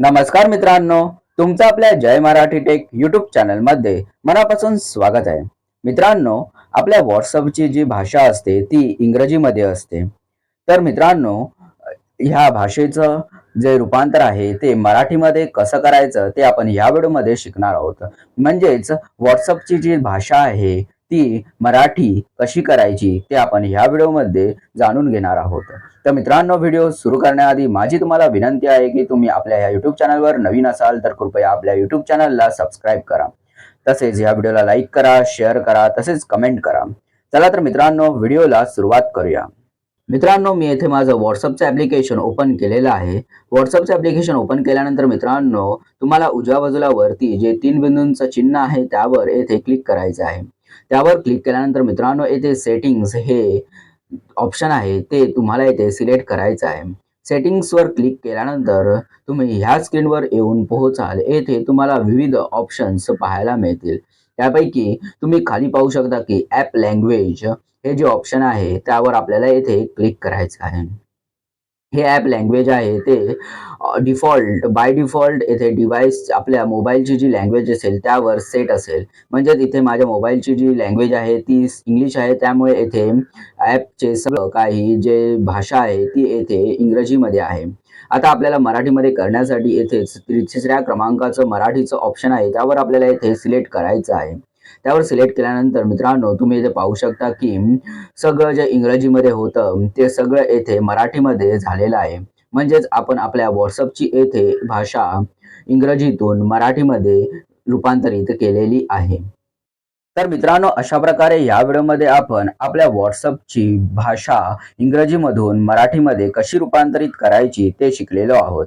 नमस्कार मित्रांनो तुमचं आपल्या जय मराठी टेक युट्यूब चॅनलमध्ये मनापासून स्वागत आहे. मित्रांनो आपल्या व्हॉट्सअपची जी भाषा असते ती इंग्रजीमध्ये असते. तर मित्रांनो ह्या भाषेचं जे रूपांतर आहे ते मराठीमध्ये कसं करायचं ते आपण ह्या व्हिडिओमध्ये शिकणार आहोत. म्हणजेच व्हॉट्सअपची जी भाषा आहे ती मराठी कशी करायची ते आपण ह्या व्हिडिओमध्ये जाणून घेणार आहोत. तर मित्रांनो व्हिडिओ सुरू करण्याआधी माझी तुम्हाला विनंती आहे की तुम्ही आपल्या या युट्यूब चॅनलवर नवीन असाल तर कृपया आपल्या युट्यूब चॅनलला सबस्क्राईब करा. तसेच या व्हिडिओला लाईक करा शेअर करा तसेच कमेंट करा. चला तर मित्रांनो व्हिडिओला सुरुवात करूया. मित्रांनो मी येथे माझं व्हॉट्सअपचं ॲप्लिकेशन ओपन केलेलं आहे. व्हॉट्सअपचं ॲप्लिकेशन ओपन केल्यानंतर मित्रांनो तुम्हाला उजव्या बाजूला वरती जे तीन बिंदूंचं चिन्ह आहे त्यावर येथे क्लिक करायचं आहे. त्यावर क्लिक केल्यानंतर मित्रांनो येथे सेटिंग्स हे ऑप्शन आहे ते तुम्हाला येथे सिलेक्ट करायचं आहे. सेटिंग्सवर क्लिक केल्यानंतर तुम्ही ह्या स्क्रीनवर येऊन पोहोचाल. येथे तुम्हाला विविध ऑप्शन्स पाहायला मिळतील. त्यापैकी तुम्ही खाली पाहू शकता की ॲप लँग्वेज हे जे ऑप्शन आहे त्यावर आपल्याला येथे क्लिक करायचं आहे. हे ॲप लँग्वेज आहे ते डिफॉल्ट बाय डिफॉल्ट येथे डिव्हाइस आपल्या मोबाईलची जी लँग्वेज असेल त्यावर सेट असेल. म्हणजे इथे माझ्या मोबाईलची जी लँग्वेज आहे ती इंग्लिश आहे. त्यामुळे येथे ॲपचे सगळं काही जे भाषा आहे ती येथे इंग्रजीमध्ये आहे. आता आपल्याला मराठीमध्ये करण्यासाठी येथे तिसऱ्या क्रमांकाचं मराठीचं ऑप्शन आहे. त्यावर आपल्याला येथे सिलेक्ट करायचं आहे. त्यावर सिलेक्ट केल्यानंतर मित्रांनो तुम्ही इथे पाहू शकता की सगळं जे इंग्रजीमध्ये होतं ते सगळं येथे मराठीमध्ये झालेलं आहे. म्हणजेच आपण आपल्या व्हॉट्सअपची येथे भाषा इंग्रजीतून मराठीमध्ये रूपांतरित केलेली आहे. तर मित्रांनो अशा प्रकारे या व्हिडिओमध्ये आपण आपल्या व्हॉट्सअपची भाषा इंग्रजीमधून मराठीमध्ये कशी रूपांतरित करायची ते शिकलेलो आहोत.